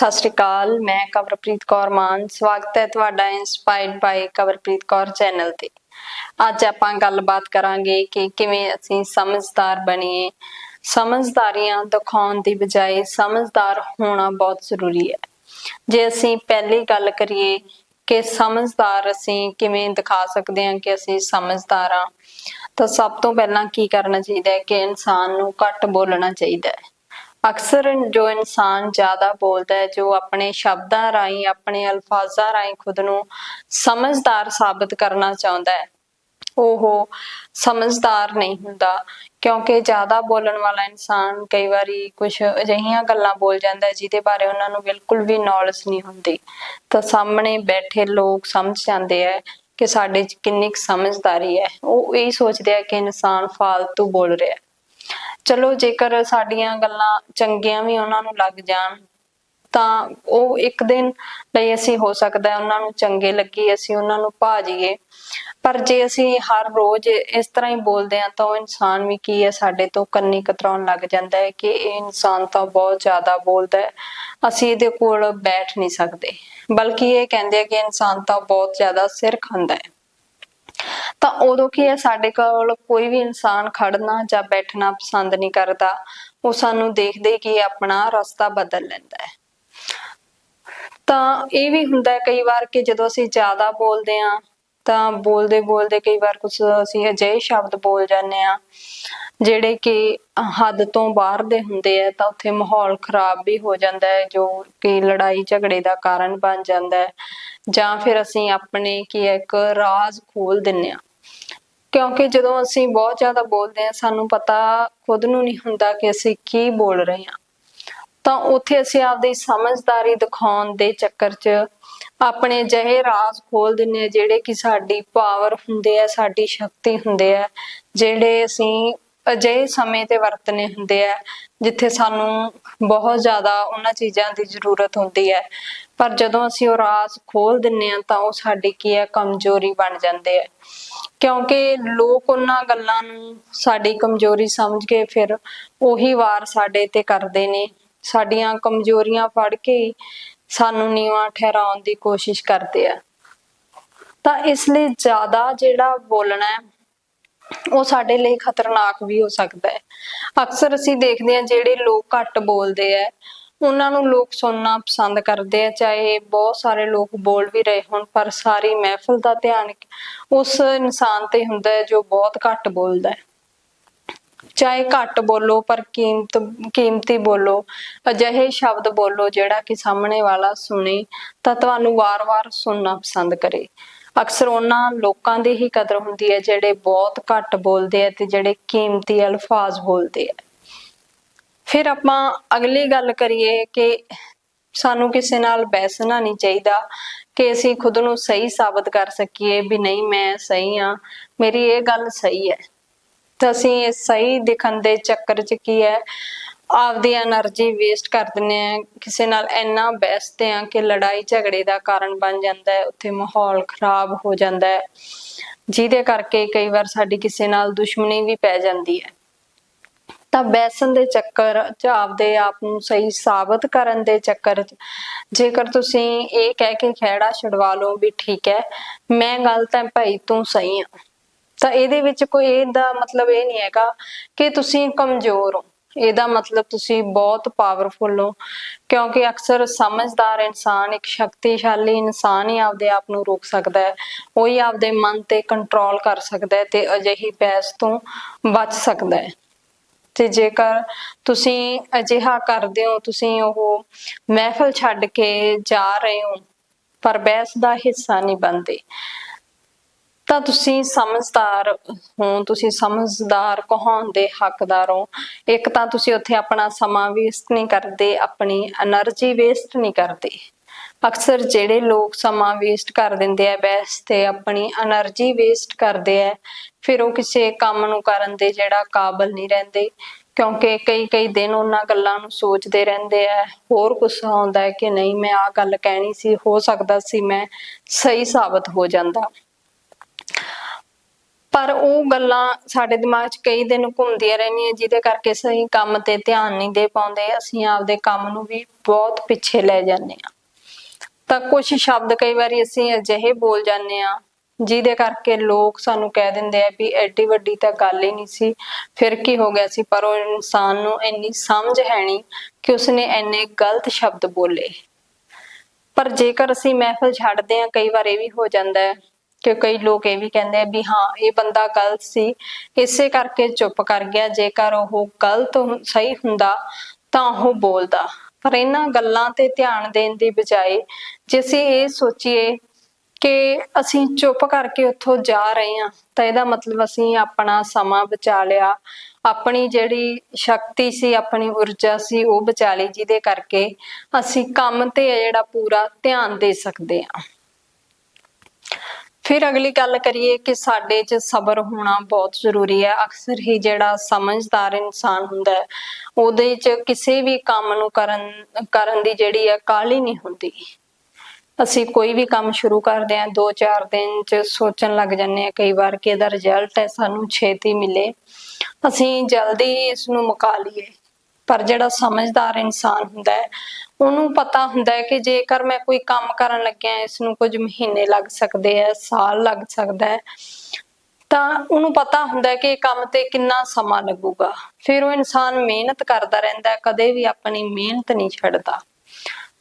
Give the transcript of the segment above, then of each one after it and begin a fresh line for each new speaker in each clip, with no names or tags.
ਸਤਿ ਸ਼੍ਰੀ ਅਕਾਲ, ਮੈਂ ਕਵਰਪ੍ਰੀਤ ਕੌਰ ਮਾਨ। ਸਵਾਗਤ ਹੈ ਤੁਹਾਡਾ inspired by Kawarpreet Kaur channel ਤੇ। ਅੱਜ ਆਪਾਂ ਗੱਲਬਾਤ ਕਰਾਂਗੇ ਕਿ ਕਿਵੇਂ ਅਸੀਂ ਸਮਝਦਾਰ ਬਣੀਏ। ਸਮਝਦਾਰੀਆਂ ਦਿਖਾਉਣ ਦੀ ਬਜਾਏ ਸਮਝਦਾਰ ਹੋਣਾ ਬਹੁਤ ਜ਼ਰੂਰੀ ਹੈ। ਜੇ ਅਸੀਂ ਪਹਿਲੀ ਗੱਲ ਕਰੀਏ ਕਿ ਸਮਝਦਾਰ ਅਸੀਂ ਕਿਵੇਂ ਦਿਖਾ ਸਕਦੇ ਹਾਂ ਕਿ ਅਸੀਂ ਸਮਝਦਾਰ ਹਾਂ, ਤਾਂ ਸਭ ਤੋਂ ਪਹਿਲਾਂ ਕੀ ਕਰਨਾ ਚਾਹੀਦਾ ਹੈ ਕਿ ਇਨਸਾਨ ਨੂੰ ਘੱਟ ਬੋਲਣਾ ਚਾਹੀਦਾ ਹੈ। ਅਕਸਰ ਜੋ ਇਨਸਾਨ ਜ਼ਿਆਦਾ ਬੋਲਦਾ ਹੈ, ਜੋ ਆਪਣੇ ਸ਼ਬਦਾਂ ਰਾਹੀਂ, ਆਪਣੇ ਅਲਫਾਜ਼ਾਂ ਰਾਹੀਂ ਖੁਦ ਨੂੰ ਸਮਝਦਾਰ ਸਾਬਤ ਕਰਨਾ ਚਾਹੁੰਦਾ ਹੈ। ਉਹ ਸਮਝਦਾਰ ਨਹੀਂ ਹੁੰਦਾ, ਕਿਉਂਕਿ ਜ਼ਿਆਦਾ ਬੋਲਣ ਵਾਲਾ ਇਨਸਾਨ ਕਈ ਵਾਰੀ ਕੁਝ ਅਜਿਹੀਆਂ ਗੱਲਾਂ ਬੋਲ ਜਾਂਦਾ ਹੈ, ਜਿਹਦੇ ਬਾਰੇ ਉਹਨਾਂ ਨੂੰ ਬਿਲਕੁਲ ਵੀ ਨੌਲੇਜ ਨਹੀਂ ਹੁੰਦੀ। ਤਾਂ ਸਾਹਮਣੇ ਬੈਠੇ ਲੋਕ ਸਮਝ ਜਾਂਦੇ ਆ ਕਿ ਸਾਡੇ 'ਚ ਕਿੰਨੀ ਕੁ ਸਮਝਦਾਰੀ ਹੈ। ਉਹ ਇਹ ਸੋਚਦੇ ਆ ਕਿ ਇਨਸਾਨ ਫਾਲਤੂ ਬੋਲ ਰਿਹਾ ਹੈ। ਚਲੋ ਜੇਕਰ ਸਾਡੀਆਂ ਗੱਲਾਂ ਚੰਗੀਆਂ ਵੀ ਉਹਨਾਂ ਨੂੰ ਲੱਗ ਜਾਣ, ਤਾਂ ਉਹ ਇੱਕ ਦਿਨ ਲਈ ਅਸੀਂ ਹੋ ਸਕਦਾ ਉਹਨਾਂ ਨੂੰ ਚੰਗੇ ਲੱਗੀ, ਅਸੀਂ ਉਹਨਾਂ ਨੂੰ ਭਾਜੀਏ ਪਰ ਜੇ ਅਸੀਂ ਹਰ ਰੋਜ਼ ਇਸ ਤਰ੍ਹਾਂ ਹੀ ਬੋਲਦੇ ਹਾਂ, ਤਾਂ ਉਹ ਇਨਸਾਨ ਵੀ ਕੀ ਹੈ, ਸਾਡੇ ਤੋਂ ਕੰਨੀ ਕਤਰਾਉਣ ਲੱਗ ਜਾਂਦਾ ਹੈ ਕਿ ਇਹ ਇਨਸਾਨ ਤਾਂ ਬਹੁਤ ਜ਼ਿਆਦਾ ਬੋਲਦਾ ਹੈ, ਅਸੀਂ ਇਹਦੇ ਕੋਲ ਬੈਠ ਨਹੀਂ ਸਕਦੇ। ਬਲਕਿ ਇਹ ਕਹਿੰਦੇ ਆ ਕਿ ਇਨਸਾਨ ਤਾਂ ਬਹੁਤ ਜ਼ਿਆਦਾ ਸਿਰ ਖਾਂਦਾ ਹੈ। ਤਾਂ ਉਦੋਂ ਕੀ ਹੈ, ਸਾਡੇ ਕੋਲ ਕੋਈ ਵੀ ਇਨਸਾਨ ਖੜਨਾ ਜਾਂ ਬੈਠਣਾ ਪਸੰਦ ਨਹੀਂ ਕਰਦਾ, ਉਹ ਸਾਨੂੰ ਦੇਖਦੇ ਕਿ ਆਪਣਾ ਰਸਤਾ ਬਦਲ ਲੈਂਦਾ ਹੈ। ਤਾਂ ਇਹ ਵੀ ਹੁੰਦਾ ਹੈ ਕਈ ਵਾਰ ਕਿ ਜਦੋਂ ਅਸੀਂ ਜ਼ਿਆਦਾ ਬੋਲਦੇ ਹਾਂ ਤਾਂ ਬੋਲਦੇ ਬੋਲਦੇ ਕਈ ਵਾਰ ਕੁਝ ਅਸੀਂ ਅਜਿਹੇ ਸ਼ਬਦ ਬੋਲ ਜਾਂਦੇ ਆ ਜਿਹੜੇ ਕਿ ਹੱਦ ਤੋਂ ਬਾਹਰ ਦੇ ਹੁੰਦੇ ਆ ਤਾਂ ਉੱਥੇ ਮਾਹੌਲ ਖਰਾਬ ਵੀ ਹੋ ਜਾਂਦਾ ਹੈ ਜੋ ਕਿ ਲੜਾਈ ਝਗੜੇ ਦਾ ਕਾਰਨ ਬਣ ਜਾਂਦਾ ਹੈ ਜਾਂ ਫਿਰ ਅਸੀਂ ਆਪਣੇ ਕੀ ਹੈ, ਇੱਕ ਰਾਜ਼ ਖੋਲ ਦਿੰਨੇ ਆ ਕਿਉਂਕਿ ਜਦੋਂ ਅਸੀਂ ਬਹੁਤ ਜ਼ਿਆਦਾ ਬੋਲਦੇ ਆ ਸਾਨੂੰ ਪਤਾ ਖੁਦ ਨੂੰ ਨਹੀਂ ਹੁੰਦਾ ਕਿ ਅਸੀਂ ਕੀ ਬੋਲ ਰਹੇ ਹਾਂ। ਤਾਂ ਉੱਥੇ ਅਸੀਂ ਆਪਦੀ ਸਮਝਦਾਰੀ ਦਿਖਾਉਣ ਦੇ ਚੱਕਰ 'ਚ ਆਪਣੇ ਜਿਹੇ ਰਾਜ਼ ਖੋਲ ਦਿੰਨੇ ਆ ਜਿਹੜੇ ਕਿ ਸਾਡੀ ਪਾਵਰ ਹੁੰਦੇ ਆ, ਸਾਡੀ ਸ਼ਕਤੀ ਹੁੰਦੇ ਆ, ਜਿਹੜੇ ਅਸੀਂ ਅਜਿਹੇ ਸਮੇਂ ਤੇ ਵਰਤਨੇ ਹੁੰਦੇ ਆ, ਜਿੱਥੇ ਸਾਨੂੰ ਬਹੁਤ ਜ਼ਿਆਦਾ ਉਹਨਾਂ ਚੀਜ਼ਾਂ ਦੀ ਜ਼ਰੂਰਤ ਹੁੰਦੀ ਹੈ। ਪਰ ਜਦੋਂ ਅਸੀਂ ਉਹ ਰਾਜ਼ ਖੋਲ ਦਿੰਨੇ ਆ ਤਾਂ ਉਹ ਸਾਡੀ ਕੀ ਹੈ? ਕਮਜ਼ੋਰੀ ਬਣ ਜਾਂਦੇ ਆ। ਕਿਉਂਕਿ ਲੋਕ ਉਹਨਾਂ ਗੱਲਾਂ ਨੂੰ ਸਾਡੀ ਕਮਜ਼ੋਰੀ ਸਮਝ ਕੇ ਫਿਰ ਉਹੀ ਵਾਰ ਸਾਡੇ ਤੇ ਕਰਦੇ ਨੇ। ਸਾਡੀਆਂ ਕਮਜ਼ੋਰੀਆਂ ਫੜ ਕੇ ਸਾਨੂੰ ਨੀਵਾਂ ਠਹਿਰਾਉਣ ਦੀ ਕੋਸ਼ਿਸ਼ ਕਰਦੇ ਆ। ਤਾਂ ਇਸ ਲਈ ਜ਼ਿਆਦਾ ਜਿਹੜਾ ਬੋਲਣਾ ਹੈ, ਉਹ ਸਾਡੇ ਲਈ ਖਤਰਨਾਕ ਵੀ ਹੋ ਸਕਦਾ ਹੈ। ਅਕਸਰ ਅਸੀਂ ਦੇਖਦੇ ਹਾਂ ਜਿਹੜੇ ਲੋਕ ਘੱਟ ਬੋਲਦੇ ਆ, ਉਹਨਾਂ ਨੂੰ ਲੋਕ ਸੁਣਨਾ ਪਸੰਦ ਕਰਦੇ ਆ, ਚਾਹੇ ਬਹੁਤ ਸਾਰੇ ਲੋਕ ਬੋਲ ਵੀ ਰਹੇ ਹੋਣ, ਪਰ ਸਾਰੀ ਮਹਿਫਲ ਦਾ ਧਿਆਨ ਉਸ ਇਨਸਾਨ ਤੇ ਹੁੰਦਾ ਹੈ ਜੋ ਬਹੁਤ ਘੱਟ ਬੋਲਦਾ ਹੈ। ਚਾਹੇ ਘੱਟ ਬੋਲੋ, ਪਰ ਕੀਮਤ, ਕੀਮਤੀ ਬੋਲੋ, ਅਜਿਹੇ ਸ਼ਬਦ ਬੋਲੋ ਜਿਹੜਾ ਕਿ ਸਾਹਮਣੇ ਵਾਲਾ ਸੁਣੇ ਤਾਂ ਤੁਹਾਨੂੰ ਵਾਰ-ਵਾਰ ਸੁਣਨਾ ਪਸੰਦ ਕਰੇ। ਅਕਸਰ ਉਹਨਾਂ ਲੋਕਾਂ ਦੀ ਹੀ ਕਦਰ ਹੁੰਦੀ ਹੈ ਜਿਹੜੇ ਬਹੁਤ ਘੱਟ ਬੋਲਦੇ ਆ ਤੇ ਜਿਹੜੇ ਕੀਮਤੀ ਅਲਫਾਜ਼ ਬੋਲਦੇ ਆ। ਫਿਰ ਆਪਾਂ ਅਗਲੀ ਗੱਲ ਕਰੀਏ ਕਿ ਸਾਨੂੰ ਕਿਸੇ ਨਾਲ ਬਹਿਸਣਾ ਨਹੀਂ ਚਾਹੀਦਾ ਕਿ ਅਸੀਂ ਖੁਦ ਨੂੰ ਸਹੀ ਸਾਬਤ ਕਰ ਸਕੀਏ ਵੀ ਨਹੀਂ ਮੈਂ ਸਹੀ ਆ ਮੇਰੀ ਇਹ ਗੱਲ ਸਹੀ ਹੈ। ਤਾਂ ਅਸੀਂ ਸਹੀ ਦਿਖਣ ਦੇ ਚੱਕਰ 'ਚ ਕੀ ਹੈ? ਆਪਦੀ એનર્ਜੀ ਵੇਸਟ ਕਰ ਦਿੰਨੇ ਆ ਕਿਸੇ ਨਾਲ ਇੰਨਾ ਬੈਸਤੇ ਆ ਕਿ ਲੜਾਈ ਝਗੜੇ ਦਾ ਕਾਰਨ ਬਣ ਜਾਂਦਾ ਹੈ, ਉੱਥੇ ਮਾਹੌਲ ਖਰਾਬ ਹੋ ਜਾਂਦਾ ਹੈ, ਜਿਹਦੇ ਕਰਕੇ ਕਈ ਵਾਰ ਸਾਡੀ ਕਿਸੇ ਨਾਲ ਦੁਸ਼ਮਣੀ ਵੀ ਪੈ ਜਾਂਦੀ ਹੈ। ਤਾਂ ਬੈਸਨ ਦੇ ਚੱਕਰ ਚ ਆਪਦੇ ਆਪ ਨੂੰ ਸਹੀ ਸਾਬਤ ਕਰਨ ਦੇ ਚੱਕਰ ਚ, ਜੇਕਰ ਤੁਸੀਂ ਇਹ ਕਹਿ ਕੇ ਖਹਿੜਾ ਛਡਵਾ ਲਓ ਵੀ ਠੀਕ ਹੈ, ਮੈਂ ਗਲਤ ਹਾਂ ਭਾਈ ਤੂੰ ਸਹੀ ਹੈ। ਤਾਂ ਇਹਦੇ ਵਿੱਚ ਕੋਈ ਇਹਦਾ ਮਤਲਬ ਇਹ ਨਹੀਂ ਹੈਗਾ ਕਿ ਤੁਸੀਂ ਕਮਜ਼ੋਰ ਹੋ। ਇਹਦਾ ਮਤਲਬ ਤੁਸੀਂ ਬਹੁਤ ਪਾਵਰਫੁਲ ਹੋ, ਕਿਉਂਕਿ ਅਕਸਰ ਸਮਝਦਾਰ ਇਨਸਾਨ ਇੱਕ ਸ਼ਕਤੀਸ਼ਾਲੀ ਇਨਸਾਨ ਹੀ ਆਪਦੇ ਆਪ ਨੂੰ ਰੋਕ ਸਕਦਾ ਹੈ। ਉਹ ਹੀ ਆਪਦੇ ਮਨ ਤੇ ਕੰਟਰੋਲ ਕਰ ਸਕਦਾ ਹੈ ਤੇ ਅਜਿਹੀ ਬਹਿਸ ਤੋਂ ਬਚ ਸਕਦਾ ਹੈ। ਤੇ ਜੇਕਰ ਤੁਸੀਂ ਅਜਿਹਾ ਕਰਦੇ ਹੋ, ਤੁਸੀਂ ਉਹ ਮਹਿਫਲ ਛੱਡ ਕੇ ਜਾ ਰਹੇ ਹੋ, ਪਰ ਬਹਿਸ ਦਾ ਹਿੱਸਾ ਨਹੀਂ ਬਣਦੇ। ਤਾਂ ਤੁਸੀਂ ਸਮਝਦਾਰ ਹੋ, ਤੁਸੀਂ ਸਮਝਦਾਰ ਕਹਾਉਣ ਦੇ ਹੱਕਦਾਰ ਹੋ? ਇੱਕ ਤਾਂ ਤੁਸੀਂ ਉੱਥੇ ਆਪਣਾ ਸਮਾਂ ਵੇਸਟ ਨਹੀਂ ਕਰਦੇ, ਆਪਣੀ એનર્ਜੀ ਵੇਸਟ ਨਹੀਂ ਕਰਦੇ। ਅਕਸਰ ਜਿਹੜੇ ਲੋਕ ਸਮਾਂ ਵੇਸਟ ਕਰ ਦਿੰਦੇ ਆ ਬੈਸ ਤੇ ਆਪਣੀ એનર્ਜੀ ਵੇਸਟ ਕਰਦੇ ਆ, ਫਿਰ ਉਹ ਕਿਸੇ ਕੰਮ ਨੂੰ ਕਰਨ ਦੇ ਜਿਹੜਾ ਕਾਬਲ ਨਹੀਂ ਰਹਿੰਦੇ, ਕਿਉਂਕਿ ਕਈ ਕਈ ਦਿਨ ਉਹਨਾਂ ਗੱਲਾਂ ਨੂੰ ਸੋਚਦੇ ਰਹਿੰਦੇ ਆ, ਹੋਰ ਗੁੱਸਾ ਆਉਂਦਾ ਹੈ ਕਿ ਨਹੀਂ, ਮੈਂ ਆਹ ਗੱਲ ਕਹਿਣੀ ਸੀ, ਹੋ ਸਕਦਾ ਸੀ ਮੈਂ ਸਹੀ ਸਾਬਤ ਹੋ ਜਾਂਦਾ। ਪਰ ਉਹ ਗੱਲਾਂ ਸਾਡੇ ਦਿਮਾਗ 'ਚ ਕਈ ਦਿਨ ਘੁੰਮਦੀਆਂ ਰਹਿੰਦੀਆਂ, ਜਿਹਦੇ ਕਰਕੇ ਅਸੀਂ ਕੰਮ ਤੇ ਧਿਆਨ ਨਹੀਂ ਦੇ ਪਾਉਂਦੇ, ਅਸੀਂ ਆਪਦੇ ਕੰਮ ਨੂੰ ਵੀ ਬਹੁਤ ਪਿੱਛੇ ਲੈ ਜਾਂਦੇ ਆ ਤਾਂ ਕੁਝ ਸ਼ਬਦ ਕਈ ਵਾਰੀ ਅਸੀਂ ਅਜਿਹੇ ਬੋਲ ਜਾਂਦੇ ਆ ਜਿਹਦੇ ਕਰਕੇ ਲੋਕ ਸਾਨੂੰ ਕਹਿ ਦਿੰਦੇ ਆ ਵੀ ਐਡੀ ਵੱਡੀ ਤਾਂ ਗੱਲ ਹੀ ਨਹੀਂ ਸੀ, ਫਿਰ ਕੀ ਹੋ ਗਿਆ ਸੀ? ਪਰ ਉਹ ਇਨਸਾਨ ਨੂੰ ਇੰਨੀ ਸਮਝ ਹੈ ਨਹੀਂ ਕਿ ਉਸਨੇ ਇੰਨੇ ਗਲਤ ਸ਼ਬਦ ਬੋਲੇ। ਪਰ ਜੇਕਰ ਅਸੀਂ ਮਹਿਫਲ ਛੱਡਦੇ ਆ ਕਈ ਵਾਰ ਇਹ ਵੀ ਹੋ ਜਾਂਦਾ ਹੈ ਕਿ ਕਈ ਲੋਕ ਇਹ ਵੀ ਕਹਿੰਦੇ ਵੀ ਹਾਂ, ਇਹ ਬੰਦਾ ਗਲਤ ਸੀ, ਇਸੇ ਕਰਕੇ ਚੁੱਪ ਕਰ ਗਿਆ, ਜੇਕਰ ਉਹ ਗਲਤ ਸਹੀ ਹੁੰਦਾ ਤਾਂ ਉਹ ਬੋਲਦਾ। ਪਰ ਇਹਨਾਂ ਗੱਲਾਂ ਤੇ ਧਿਆਨ ਦੇਣ ਦੀ ਬਜਾਏ ਜੇ ਅਸੀਂ ਇਹ ਸੋਚੀਏ ਕਿ ਅਸੀਂ ਚੁੱਪ ਕਰਕੇ ਉੱਥੋਂ ਜਾ ਰਹੇ ਹਾਂ, ਤਾਂ ਇਹਦਾ ਮਤਲਬ ਅਸੀਂ ਆਪਣਾ ਸਮਾਂ ਬਚਾ ਲਿਆ। ਆਪਣੀ ਜਿਹੜੀ ਸ਼ਕਤੀ ਸੀ, ਆਪਣੀ ਊਰਜਾ ਸੀ, ਉਹ ਬਚਾ ਲਈ, ਜਿਹਦੇ ਕਰਕੇ ਅਸੀਂ ਕੰਮ ਤੇ ਜਿਹੜਾ ਪੂਰਾ ਧਿਆਨ ਦੇ ਸਕਦੇ ਹਾਂ। ਫਿਰ ਅਗਲੀ ਗੱਲ ਕਰੀਏ ਕਿ ਸਾਡੇ 'ਚ ਸਬਰ ਹੋਣਾ ਬਹੁਤ ਜ਼ਰੂਰੀ ਹੈ। ਅਕਸਰ ਹੀ ਜਿਹੜਾ ਸਮਝਦਾਰ ਇਨਸਾਨ ਹੁੰਦਾ ਹੈ, ਉਹਦੇ 'ਚ ਕਿਸੇ ਵੀ ਕੰਮ ਨੂੰ ਕਰਨ ਕਰਨ ਦੀ ਜਿਹੜੀ ਹੈ ਕਾਹਲੀ ਨਹੀਂ ਹੁੰਦੀ। ਅਸੀਂ ਕੋਈ ਵੀ ਕੰਮ ਸ਼ੁਰੂ ਕਰਦੇ ਹਾਂ 2-4 ਦਿਨ 'ਚ ਸੋਚਣ ਲੱਗ ਜਾਂਦੇ ਹਾਂ ਕਈ ਵਾਰ ਕਿ ਇਹਦਾ ਰਿਜ਼ਲਟ ਹੈ, ਸਾਨੂੰ ਛੇਤੀ ਮਿਲੇ। ਅਸੀਂ ਜਲਦੀ ਇਸ ਨੂੰ ਮੁਕਾ ਲਈਏ। ਪਰ ਜਿਹੜਾ ਸਮਝਦਾਰ ਇਨਸਾਨ ਹੁੰਦਾ ਹੈ, ਉਹਨੂੰ ਪਤਾ ਹੁੰਦਾ ਹੈ ਕਿ ਜੇਕਰ ਮੈਂ ਕੋਈ ਕੰਮ ਕਰਨ ਲੱਗਿਆ ਇਸ ਨੂੰ ਕੁਝ ਮਹੀਨੇ ਲੱਗ ਸਕਦੇ ਆ ਸਾਲ ਲੱਗ ਸਕਦਾ ਹੈ, ਤਾਂ ਉਹਨੂੰ ਪਤਾ ਹੁੰਦਾ ਕਿ ਇਹ ਕੰਮ ਤੇ ਕਿੰਨਾ ਸਮਾਂ ਲੱਗੂਗਾ। ਫਿਰ ਉਹ ਇਨਸਾਨ ਮਿਹਨਤ ਕਰਦਾ ਰਹਿੰਦਾ ਕਦੇ ਵੀ ਆਪਣੀ ਮਿਹਨਤ ਨਹੀਂ ਛੱਡਦਾ।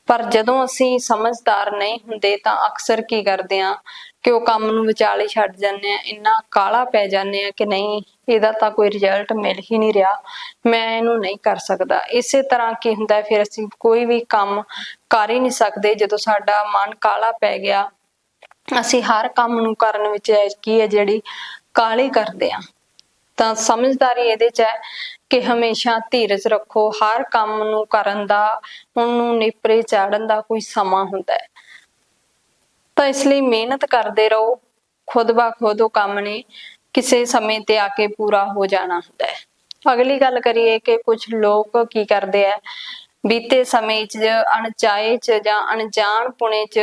ਪਰ ਜਦੋਂ ਅਸੀਂ ਸਮਝਦਾਰ ਨਹੀਂ ਹੁੰਦੇ, ਤਾਂ ਅਕਸਰ ਕੀ ਕਰਦੇ ਆ ਕਿ ਉਹ ਕੰਮ ਨੂੰ ਵਿਚਾਲੇ ਛੱਡ ਜਾਂਦੇ ਆ, ਇੰਨਾ ਕਾਲਾ ਪੈ ਜਾਂਦੇ ਆ ਕਿ ਨਹੀਂ, ਇਹਦਾ ਤਾਂ ਕੋਈ ਰਿਜ਼ਲਟ ਮਿਲ ਹੀ ਨਹੀਂ ਰਿਹਾ, ਮੈਂ ਇਹਨੂੰ ਨਹੀਂ ਕਰ ਸਕਦਾ। ਇਸੇ ਤਰ੍ਹਾਂ ਕੀ ਹੁੰਦਾ ਫਿਰ ਅਸੀਂ ਕੋਈ ਵੀ ਕੰਮ ਕਰ ਹੀ ਨਹੀਂ ਸਕਦੇ, ਜਦੋਂ ਸਾਡਾ ਮਨ ਕਾਲਾ ਪੈ ਗਿਆ, ਅਸੀਂ ਹਰ ਕੰਮ ਨੂੰ ਕਰਨ ਵਿੱਚ ਕੀ ਹੈ, ਜਿਹੜੀ ਕਾਲੀ ਕਰਦੇ ਆ। ਤਾਂ ਸਮਝਦਾਰੀ ਇਹਦੇ ਚ ਹੈ ਕਿ ਹਮੇਸ਼ਾ ਧੀਰਜ ਰੱਖੋ, ਹਰ ਕੰਮ ਨੂੰ ਕਰਨ ਦਾ, ਉਹਨੂੰ ਨਿਪਰੇ ਚਾੜਨ ਦਾ ਕੋਈ ਸਮਾਂ ਹੁੰਦਾ ਹੈ। ਤਾਂ ਇਸ ਲਈ ਮਿਹਨਤ ਕਰਦੇ ਰਹੋ। ਖੁਦ ਬਾ ਖੁਦ ਉਹ ਕੰਮ ਨੇ, ਕਿਸੇ ਸਮੇਂ ਤੇ ਆ ਕੇ ਪੂਰਾ ਹੋ ਜਾਣਾ ਹੁੰਦਾ ਹੈ। ਅਗਲੀ ਗੱਲ ਕਰੀਏ ਕਿ ਕੁਝ ਲੋਕ ਕੀ ਕਰਦੇ ਆ ਬੀਤੇ ਸਮੇਂ 'ਚ ਅਣਚਾਏ 'ਚ ਜਾਂ ਅਣਜਾਣ ਪੁਣੇ 'ਚ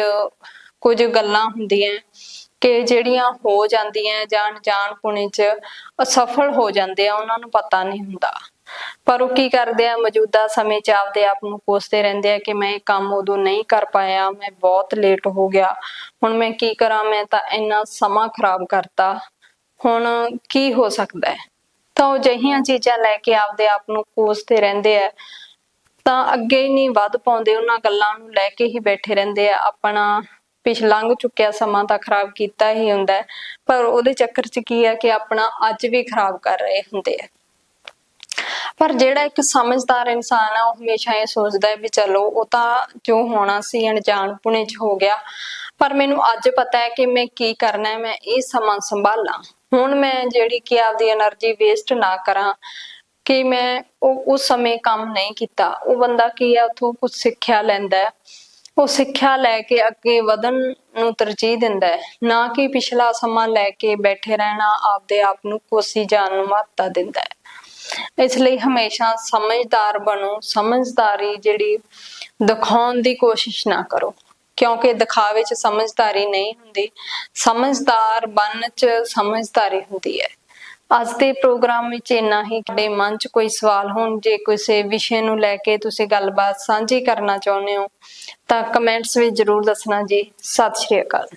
ਕੁਝ ਗੱਲਾਂ ਹੁੰਦੀਆਂ ਕਿ ਜਿਹੜੀਆਂ ਹੋ ਜਾਂਦੀਆਂ ਜਾਂ ਅਣਜਾਣ ਪੁਣੇ 'ਚ ਅਸਫਲ ਹੋ ਜਾਂਦੇ ਆ, ਉਹਨਾਂ ਨੂੰ ਪਤਾ ਨਹੀਂ ਹੁੰਦਾ। ਪਰ ਉਹ ਕੀ ਕਰਦੇ ਆ ਮੌਜੂਦਾ ਸਮੇਂ 'ਚ ਆਪਦੇ ਆਪ ਨੂੰ ਕੋਸਦੇ ਰਹਿੰਦੇ ਆ ਕਿ ਮੈਂ ਇਹ ਕੰਮ ਉਦੋਂ ਨਹੀਂ ਕਰ ਪਾਇਆ ਮੈਂ ਬਹੁਤ ਲੇਟ ਹੋ ਗਿਆ। ਹੁਣ ਮੈਂ ਕੀ ਕਰਾਂ ਮੈਂ ਤਾਂ ਇੰਨਾ ਸਮਾਂ ਖਰਾਬ ਕਰਤਾ। ਹੁਣ ਕੀ ਹੋ ਸਕਦਾ ਹੈ? ਤਾਂ ਉਹ ਜਿਹੀਆਂ ਚੀਜ਼ਾਂ ਲੈ ਕੇ ਆਪਦੇ ਆਪ ਨੂੰ ਕੋਸਦੇ ਰਹਿੰਦੇ ਆ। ਤਾਂ ਅੱਗੇ ਹੀ ਨਹੀਂ ਵੱਧ ਪਾਉਂਦੇ ਉਹਨਾਂ ਗੱਲਾਂ ਨੂੰ ਲੈ ਕੇ ਹੀ ਬੈਠੇ ਰਹਿੰਦੇ ਆ। ਆਪਣਾ ਪਿਛ ਲੰਘ ਚੁੱਕਿਆ ਸਮਾਂ ਤਾਂ ਖਰਾਬ ਕੀਤਾ ਹੀ ਹੁੰਦਾ ਹੈ, ਪਰ ਉਹਦੇ ਚੱਕਰ 'ਚ ਕੀ ਹੈ ਕਿ ਆਪਣਾ ਅੱਜ ਵੀ ਖਰਾਬ ਕਰ ਰਹੇ ਹੁੰਦੇ ਆ। ਪਰ ਜਿਹੜਾ ਇੱਕ ਸਮਝਦਾਰ ਇਨਸਾਨ ਆ, ਉਹ ਹਮੇਸ਼ਾ ਇਹ ਸੋਚਦਾ ਹੈ ਵੀ ਚਲੋ ਉਹ ਤਾਂ ਜੋ ਹੋਣਾ ਸੀ, ਅਣਜਾਣ ਪੁਣੇ 'ਚ ਹੋ ਗਿਆ। ਪਰ ਮੈਨੂੰ ਅੱਜ ਪਤਾ ਹੈ ਕਿ ਮੈਂ ਕੀ ਕਰਨਾ ਹੈ, ਮੈਂ ਇਹ ਸਮਾਂ ਸੰਭਾਲਾਂ। ਹੁਣ ਮੈਂ ਜਿਹੜੀ ਕਿ ਆਪਦੀ એનર્ਜੀ ਵੇਸਟ ਨਾ ਕਰਾਂ, ਕਿ ਮੈਂ ਉਹ, ਉਸ ਸਮੇਂ ਕੰਮ ਨਹੀਂ ਕੀਤਾ। ਉਹ ਬੰਦਾ ਕੀ ਹੈ ਉਥੋਂ ਕੁਝ ਸਿੱਖਿਆ ਲੈਂਦਾ ਹੈ। ਉਹ ਸਿੱਖਿਆ ਲੈ ਕੇ ਅੱਗੇ ਵਧਣ ਨੂੰ ਤਰਜੀਹ ਦਿੰਦਾ ਹੈ। ਨਾ ਕਿ ਪਿਛਲਾ ਸਮਾਂ ਲੈ ਕੇ ਬੈਠੇ ਰਹਿਣਾ, ਆਪਦੇ ਆਪ ਨੂੰ ਕੋਸੀ ਜਾਣ ਨੂੰ ਮਹੱਤਤਾ ਦਿੰਦਾ ਹੈ। ਇਸ ਲਈ ਹਮੇਸ਼ਾ ਸਮਝਦਾਰ ਬਣੋ, ਸਮਝਦਾਰੀ ਜਿਹੜੀ ਦਿਖਾਉਣ ਦੀ ਕੋਸ਼ਿਸ਼ ਨਾ ਕਰੋ, ਕਿਉਂਕਿ ਦਿਖਾਵੇ 'ਚ ਸਮਝਦਾਰੀ ਨਹੀਂ ਹੁੰਦੀ, ਸਮਝਦਾਰ ਬਣਨ 'ਚ ਸਮਝਦਾਰੀ ਹੁੰਦੀ ਹੈ। ਅੱਜ ਦੇ ਪ੍ਰੋਗਰਾਮ ਵਿੱਚ ਇੰਨਾ ਹੀ, ਤੁਹਾਡੇ ਮਨ 'ਚ ਕੋਈ ਸਵਾਲ ਹੋਣ, ਜੇ ਕਿਸੇ ਵਿਸ਼ੇ ਨੂੰ ਲੈ ਕੇ ਤੁਸੀਂ ਗੱਲਬਾਤ ਸਾਂਝੀ ਕਰਨਾ ਚਾਹੁੰਦੇ ਹੋ, ਤਾਂ ਕਮੈਂਟਸ ਵਿੱਚ ਜਰੂਰ ਦੱਸਣਾ ਜੀ। ਸਤਿ ਸ਼੍ਰੀ ਅਕਾਲ।